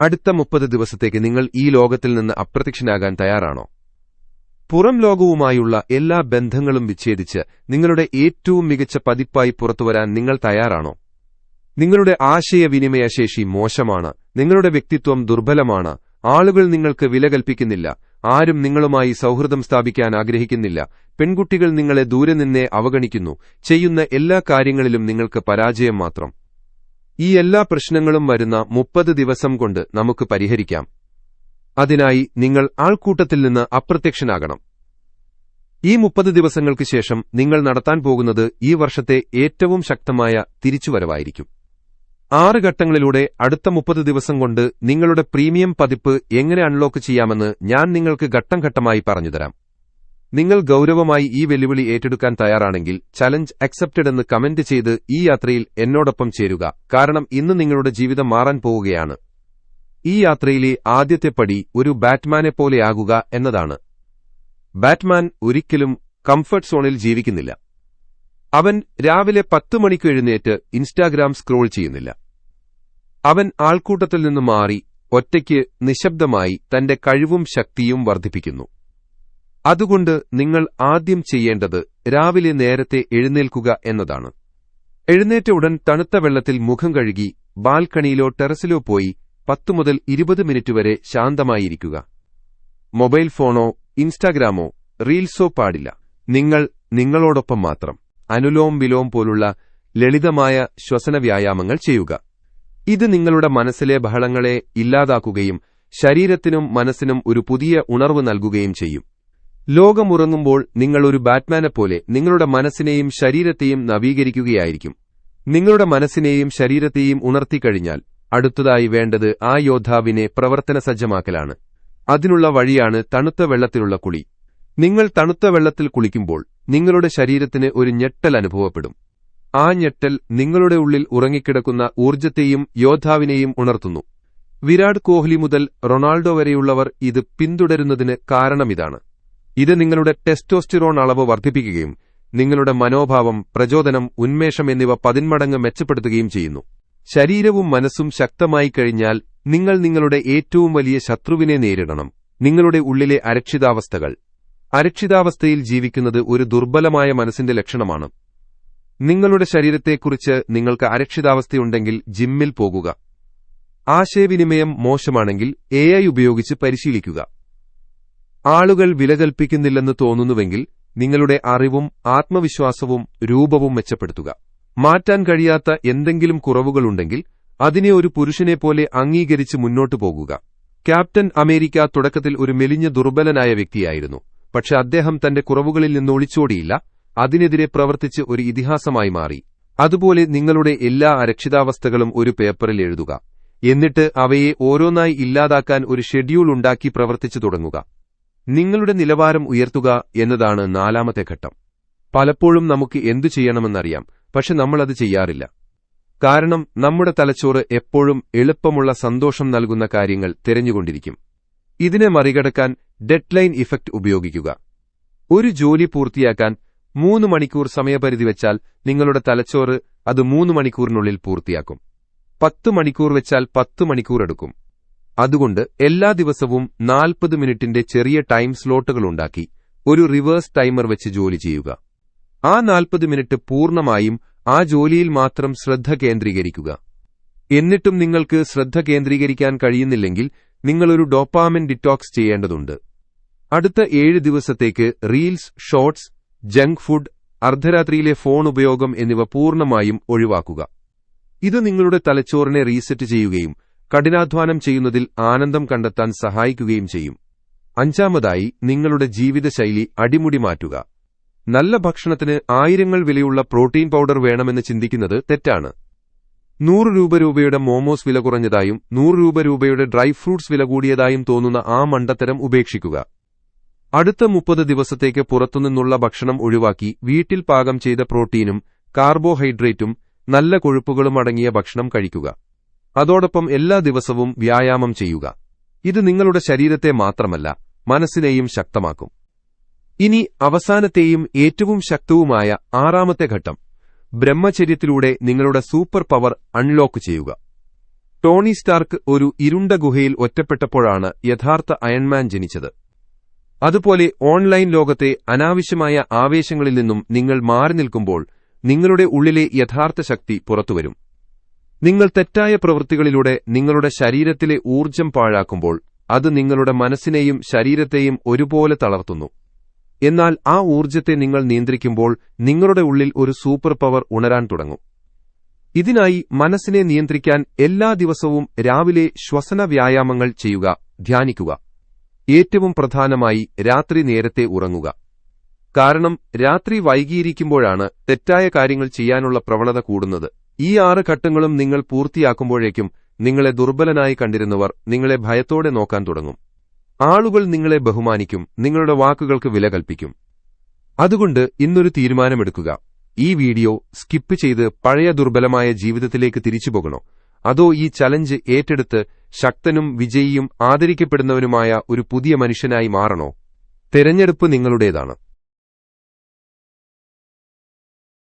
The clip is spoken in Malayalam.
അടുത്ത മുപ്പത് ദിവസത്തേക്ക് നിങ്ങൾ ഈ ലോകത്തിൽ നിന്ന് അപ്രത്യക്ഷനാകാൻ തയ്യാറാണോ? പുറം ലോകവുമായുള്ള എല്ലാ ബന്ധങ്ങളും വിച്ഛേദിച്ച് നിങ്ങളുടെ ഏറ്റവും മികച്ച പതിപ്പായി പുറത്തുവരാൻ നിങ്ങൾ തയ്യാറാണോ? നിങ്ങളുടെ ആശയവിനിമയ ശേഷി മോശമാണ് നിങ്ങളുടെ വ്യക്തിത്വം ദുർബലമാണ് ആളുകൾ നിങ്ങൾക്ക് വില കൽപ്പിക്കുന്നില്ല ആരും നിങ്ങളുമായി സൗഹൃദം സ്ഥാപിക്കാൻ ആഗ്രഹിക്കുന്നില്ല പെൺകുട്ടികൾ നിങ്ങളെ ദൂരെ നിന്നേ അവഗണിക്കുന്നു ചെയ്യുന്ന എല്ലാ കാര്യങ്ങളിലും നിങ്ങൾക്ക് പരാജയം മാത്രം. ഈ എല്ലാ പ്രശ്നങ്ങളും വരുന്ന മുപ്പത് ദിവസം കൊണ്ട് നമുക്ക് പരിഹരിക്കാം. അതിനായി നിങ്ങൾ ആൾക്കൂട്ടത്തിൽ നിന്ന് അപ്രത്യക്ഷനാകണം. ഈ മുപ്പത് ദിവസങ്ങൾക്ക് ശേഷം നിങ്ങൾ നടത്താൻ പോകുന്നത് ഈ വർഷത്തെ ഏറ്റവും ശക്തമായ തിരിച്ചുവരവായിരിക്കും. ആറ് ഘട്ടങ്ങളിലൂടെ അടുത്ത മുപ്പത് ദിവസം കൊണ്ട് നിങ്ങളുടെ പ്രീമിയം പതിപ്പ് എങ്ങനെ അൺലോക്ക് ചെയ്യാമെന്ന് ഞാൻ നിങ്ങൾക്ക് ഘട്ടം ഘട്ടമായി പറഞ്ഞുതരാം നിങ്ങൾ ഗൌരവമായി ഈ വെല്ലുവിളി ഏറ്റെടുക്കാൻ തയ്യാറാണെങ്കിൽ ചലഞ്ച് അക്സെപ്റ്റഡ് എന്ന് കമന്റ് ചെയ്ത് ഈ യാത്രയിൽ എന്നോടൊപ്പം ചേരുക. കാരണം ഇന്ന് നിങ്ങളുടെ ജീവിതം മാറാൻ പോവുകയാണ്. ഈ യാത്രയിലെ ആദ്യത്തെ പടി ഒരു ബാറ്റ്മാനെ പോലെയാകുക എന്നതാണ്. ബാറ്റ്മാൻ ഒരിക്കലും കംഫർട്ട് സോണിൽ ജീവിക്കുന്നില്ല. അവൻ രാവിലെ പത്ത് മണിക്ക് എഴുന്നേറ്റ് ഇൻസ്റ്റാഗ്രാം സ്ക്രോൾ ചെയ്യുന്നില്ല. അവൻ ആൾക്കൂട്ടത്തിൽ നിന്ന് മാറി ഒറ്റയ്ക്ക് നിശബ്ദമായി തന്റെ കഴിവും ശക്തിയും വർദ്ധിപ്പിക്കുന്നു. അതുകൊണ്ട് നിങ്ങൾ ആദ്യം ചെയ്യേണ്ടത് രാവിലെ നേരത്തെ എഴുന്നേൽക്കുക എന്നതാണ്. എഴുന്നേറ്റ ഉടൻ തണുത്ത വെള്ളത്തിൽ മുഖം കഴുകി ബാൽക്കണിയിലോ ടെറസിലോ പോയി പത്തു മുതൽ ഇരുപത് മിനിറ്റ് വരെ ശാന്തമായിരിക്കുക. മൊബൈൽ ഫോണോ ഇൻസ്റ്റാഗ്രാമോ റീൽസോ പാടില്ല. നിങ്ങൾ നിങ്ങളോടൊപ്പം മാത്രം. അനുലോം വിലോം പോലുള്ള ലളിതമായ ശ്വസന വ്യായാമങ്ങൾ ചെയ്യുക. ഇത് നിങ്ങളുടെ മനസ്സിലെ ബഹളങ്ങളെ ഇല്ലാതാക്കുകയും ശരീരത്തിനും മനസ്സിനും ഒരു പുതിയ ഉണർവ് നൽകുകയും ചെയ്യും. ലോകമുറങ്ങുമ്പോൾ നിങ്ങൾ ഒരു ബാറ്റ്മാനെ പോലെ നിങ്ങളുടെ മനസ്സിനെയും ശരീരത്തെയും നവീകരിക്കുകയായിരിക്കും. നിങ്ങളുടെ മനസ്സിനെയും ശരീരത്തെയും ഉണർത്തിക്കഴിഞ്ഞാൽ അടുത്തതായി വേണ്ടത് ആ യോദ്ധാവിനെ പ്രവർത്തന സജ്ജമാക്കലാണ് അതിനുള്ള വഴിയാണ് തണുത്ത വെള്ളത്തിലുള്ള കുളി. നിങ്ങൾ തണുത്ത വെള്ളത്തിൽ കുളിക്കുമ്പോൾ നിങ്ങളുടെ ശരീരത്തിന് ഒരു ഞെട്ടൽ അനുഭവപ്പെടും. ആ ഞെട്ടൽ നിങ്ങളുടെ ഉള്ളിൽ ഉറങ്ങിക്കിടക്കുന്ന ഊർജത്തെയും യോദ്ധാവിനെയും ഉണർത്തുന്നു. വിരാട് കോഹ്ലി മുതൽ റൊണാൾഡോ വരെയുള്ളവർ ഇത് പിന്തുടരുന്നതിന് കാരണമിതാണ് ഇത് നിങ്ങളുടെ ടെസ്റ്റോസ്റ്റിറോൺ അളവ് വർദ്ധിപ്പിക്കുകയും നിങ്ങളുടെ മനോഭാവം പ്രചോദനം ഉന്മേഷം എന്നിവ പതിന്മടങ്ങ് മെച്ചപ്പെടുത്തുകയും ചെയ്യുന്നു. ശരീരവും മനസ്സും ശക്തമായി കഴിഞ്ഞാൽ നിങ്ങൾ നിങ്ങളുടെ ഏറ്റവും വലിയ ശത്രുവിനെ നേരിടണം. നിങ്ങളുടെ ഉള്ളിലെ അരക്ഷിതാവസ്ഥകൾ. അരക്ഷിതാവസ്ഥയിൽ ജീവിക്കുന്നത് ഒരു ദുർബലമായ മനസ്സിന്റെ ലക്ഷണമാണ്. നിങ്ങളുടെ ശരീരത്തെക്കുറിച്ച് നിങ്ങൾക്ക് അരക്ഷിതാവസ്ഥയുണ്ടെങ്കിൽ ജിമ്മിൽ പോകുക. ആശയവിനിമയം മോശമാണെങ്കിൽ എ ഉപയോഗിച്ച് പരിശീലിക്കുക. ആളുകൾ വിലകൽപ്പിക്കുന്നില്ലെന്ന് തോന്നുന്നുവെങ്കിൽ നിങ്ങളുടെ അറിവും ആത്മവിശ്വാസവും രൂപവും മെച്ചപ്പെടുത്തുക. മാറ്റാൻ കഴിയാത്ത എന്തെങ്കിലും കുറവുകളുണ്ടെങ്കിൽ അതിനെ ഒരു പുരുഷനെപ്പോലെ അംഗീകരിച്ച് മുന്നോട്ടു പോകുക. ക്യാപ്റ്റൻ അമേരിക്ക തുടക്കത്തിൽ ഒരു മെലിഞ്ഞ ദുർബലനായ വ്യക്തിയായിരുന്നു. പക്ഷെ അദ്ദേഹം തന്റെ കുറവുകളിൽ നിന്ന് ഒളിച്ചോടിയില്ല അതിനെതിരെ പ്രവർത്തിച്ച് ഒരു ഇതിഹാസമായി മാറി. അതുപോലെ നിങ്ങളുടെ എല്ലാ അരക്ഷിതാവസ്ഥകളും ഒരു പേപ്പറിൽ എഴുതുക. എന്നിട്ട് അവയെ ഓരോന്നായി ഇല്ലാതാക്കാൻ ഒരു ഷെഡ്യൂൾ ഉണ്ടാക്കി പ്രവർത്തിച്ചു തുടങ്ങുക. നിങ്ങളുടെ നിലവാരം ഉയർത്തുക എന്നതാണ് നാലാമത്തെ ഘട്ടം. പലപ്പോഴും നമുക്ക് എന്തു ചെയ്യണമെന്നറിയാം പക്ഷെ നമ്മളത് ചെയ്യാറില്ല. കാരണം നമ്മുടെ തലച്ചോറ് എപ്പോഴും എളുപ്പമുള്ള സന്തോഷം നൽകുന്ന കാര്യങ്ങൾ തിരഞ്ഞുകൊണ്ടിരിക്കും. ഇതിനെ മറികടക്കാൻ ഡെഡ്ലൈൻ ഇഫക്റ്റ് ഉപയോഗിക്കുക. ഒരു ജോലി പൂർത്തിയാക്കാൻ മൂന്ന് മണിക്കൂർ സമയപരിധി വെച്ചാൽ നിങ്ങളുടെ തലച്ചോറ് അത് മൂന്ന് മണിക്കൂറിനുള്ളിൽ പൂർത്തിയാക്കും. പത്ത് മണിക്കൂർ വെച്ചാൽ പത്ത് മണിക്കൂർ എടുക്കും. അതുകൊണ്ട് എല്ലാ ദിവസവും നാൽപ്പത് മിനിറ്റിന്റെ ചെറിയ ടൈം സ്ലോട്ടുകൾ ഉണ്ടാക്കി ഒരു റിവേഴ്സ് ടൈമർ വെച്ച് ജോലി ചെയ്യുക. ആ നാൽപ്പത് മിനിറ്റ് പൂർണമായും ആ ജോലിയിൽ മാത്രം ശ്രദ്ധ കേന്ദ്രീകരിക്കുക. എന്നിട്ടും നിങ്ങൾക്ക് ശ്രദ്ധ കേന്ദ്രീകരിക്കാൻ കഴിയുന്നില്ലെങ്കിൽ നിങ്ങളൊരു ഡോപ്പാമിൻ ഡിറ്റോക്സ് ചെയ്യേണ്ടതുണ്ട്. അടുത്ത ഏഴ് ദിവസത്തേക്ക് റീൽസ് ഷോർട്സ് ജങ്ക് ഫുഡ് അർദ്ധരാത്രിയിലെ ഫോൺ ഉപയോഗം എന്നിവ പൂർണമായും ഒഴിവാക്കുക. ഇത് നിങ്ങളുടെ തലച്ചോറിനെ റീസെറ്റ് ചെയ്യുകയും കഠിനാധ്വാനം ചെയ്യുന്നതിൽ ആനന്ദം കണ്ടെത്താൻ സഹായിക്കുകയും ചെയ്യും. അഞ്ചാമതായി നിങ്ങളുടെ ജീവിതശൈലി അടിമുടി മാറ്റുക. നല്ല ഭക്ഷണത്തിന് ആയിരങ്ങൾ വിലയുള്ള പ്രോട്ടീൻ പൗഡർ വേണമെന്ന് ചിന്തിക്കുന്നത് തെറ്റാണ്. നൂറ് രൂപ രൂപയുടെ മോമോസ് വില കുറഞ്ഞതായും നൂറ് രൂപ രൂപയുടെ ഡ്രൈ ഫ്രൂട്ട്സ് വില കൂടിയതായും തോന്നുന്ന ആ മണ്ടത്തരം ഉപേക്ഷിക്കുക. അടുത്ത മുപ്പത് ദിവസത്തേക്ക് പുറത്തുനിന്നുള്ള ഭക്ഷണം ഒഴിവാക്കി വീട്ടിൽ പാകം ചെയ്ത പ്രോട്ടീനും കാർബോഹൈഡ്രേറ്റും നല്ല കൊഴുപ്പുകളും അടങ്ങിയ ഭക്ഷണം കഴിക്കുക. അതോടൊപ്പം എല്ലാ ദിവസവും വ്യായാമം ചെയ്യുക. ഇത് നിങ്ങളുടെ ശരീരത്തെ മാത്രമല്ല മനസ്സിനെയും ശക്തമാക്കും. ഇനി അവസാനത്തെയും ഏറ്റവും ശക്തവുമായ ആറാമത്തെ ഘട്ടം ബ്രഹ്മചര്യത്തിലൂടെ നിങ്ങളുടെ സൂപ്പർ പവർ അൺലോക്ക് ചെയ്യുക. ടോണി സ്റ്റാർക്ക് ഒരു ഇരുണ്ട ഗുഹയിൽ ഒറ്റപ്പെട്ടപ്പോഴാണ് യഥാർത്ഥ അയൺമാൻ ജനിച്ചത്. അതുപോലെ ഓൺലൈൻ ലോകത്തെ അനാവശ്യമായ ആവേശങ്ങളിൽ നിന്നും നിങ്ങൾ മാറി നിൽക്കുമ്പോൾ നിങ്ങളുടെ ഉള്ളിലെ യഥാർത്ഥ ശക്തി പുറത്തുവരും. നിങ്ങൾ തെറ്റായ പ്രവൃത്തികളിലൂടെ നിങ്ങളുടെ ശരീരത്തിലെ ഊർജം പാഴാക്കുമ്പോൾ അത് നിങ്ങളുടെ മനസ്സിനെയും ശരീരത്തെയും ഒരുപോലെ തളർത്തുന്നു. എന്നാൽ ആ ഊർജത്തെ നിങ്ങൾ നിയന്ത്രിക്കുമ്പോൾ നിങ്ങളുടെ ഉള്ളിൽ ഒരു സൂപ്പർ പവർ ഉണരാൻ തുടങ്ങും. ഇതിനായി മനസ്സിനെ നിയന്ത്രിക്കാൻ എല്ലാ ദിവസവും രാവിലെ ശ്വസന വ്യായാമങ്ങൾ ചെയ്യുക ധ്യാനിക്കുക. ഏറ്റവും പ്രധാനമായി രാത്രി നേരത്തെ ഉറങ്ങുക. കാരണം രാത്രി വൈകിയിരിക്കുമ്പോഴാണ് തെറ്റായ കാര്യങ്ങൾ ചെയ്യാനുള്ള പ്രവണത കൂടുന്നത്. ഈ ആറ് ഘട്ടങ്ങളും നിങ്ങൾ പൂർത്തിയാക്കുമ്പോഴേക്കും നിങ്ങളെ ദുർബലനായി കണ്ടിരുന്നവർ നിങ്ങളെ ഭയത്തോടെ നോക്കാൻ തുടങ്ങും. ആളുകൾ നിങ്ങളെ ബഹുമാനിക്കും നിങ്ങളുടെ വാക്കുകൾക്ക് വില കൽപ്പിക്കും. അതുകൊണ്ട് ഇന്നൊരു തീരുമാനമെടുക്കുക. ഈ വീഡിയോ സ്കിപ്പ് ചെയ്ത് പഴയ ദുർബലമായ ജീവിതത്തിലേക്ക് തിരിച്ചു പോകണോ? അതോ ഈ ചലഞ്ച് ഏറ്റെടുത്ത് ശക്തനും വിജയിയും ആദരിക്കപ്പെടുന്നവനുമായ ഒരു പുതിയ മനുഷ്യനായി മാറണോ? തെരഞ്ഞെടുപ്പ് നിങ്ങളുടേതാണ്.